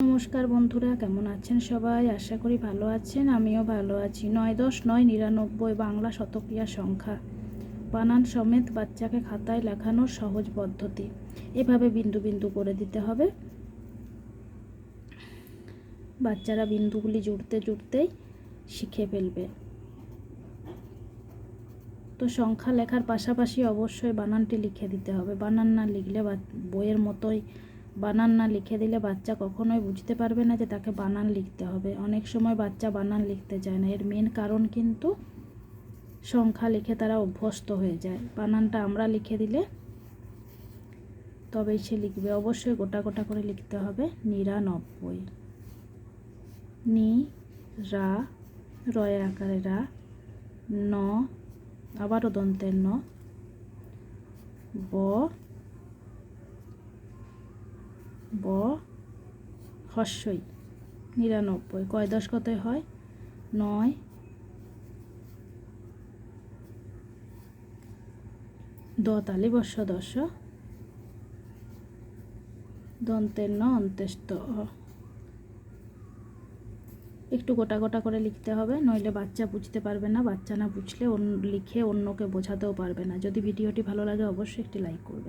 নমস্কার বন্ধুরা, কেমন আছেন সবাই? আশা করি ভালো আছেন, আমিও ভালো আছি। নয় দশ, নয় নিরানব্বই বাংলা শতক্রিয়া সংখ্যা। বানান সমেত বাচ্চাকে খাতায় লেখানোর সহজ পদ্ধতি। এভাবে বিন্দু বিন্দু করে দিতে হবে। বাচ্চারা বিন্দুগুলি জুড়তে জুড়তেই শিখে ফেলবে। তো সংখ্যা লেখার পাশাপাশি অবশ্যই বানানটি লিখে দিতে হবে। বানান না লিখলে বইয়ের মতোই বানান না লিখে দিলে বাচ্চা কখনোই বুঝতে পারবে না যে তাকে বানান লিখতে হবে। অনেক সময় বাচ্চা বানান লিখতে চায় না। এর মেন কারণ কিন্তু সংখ্যা লিখে তারা অভ্যস্ত হয়ে যায়। বানানটা আমরা লিখে দিলে তবেই সে লিখবে। অবশ্যই গোটা গোটা করে লিখতে হবে। নিরানব্বই। নি, রা, রয়ের আকারে রা, ন, আবারও দন্তের ন, ব ব হস্যই নিরানব্বই। কয় দশ হয়? নয়। দ তালি বর্ষ দশ। দন্তের ন অন্ত্যেষ্ট অ। একটু গোটা গোটা করে লিখতে হবে, নইলে বাচ্চা বুঝতে পারবে না, বাচ্চা না বুঝলে লিখে অন্যকে বোঝাতেও পারবে না। যদি ভিডিওটি ভালো লাগে, অবশ্যই একটি লাইক করবেন।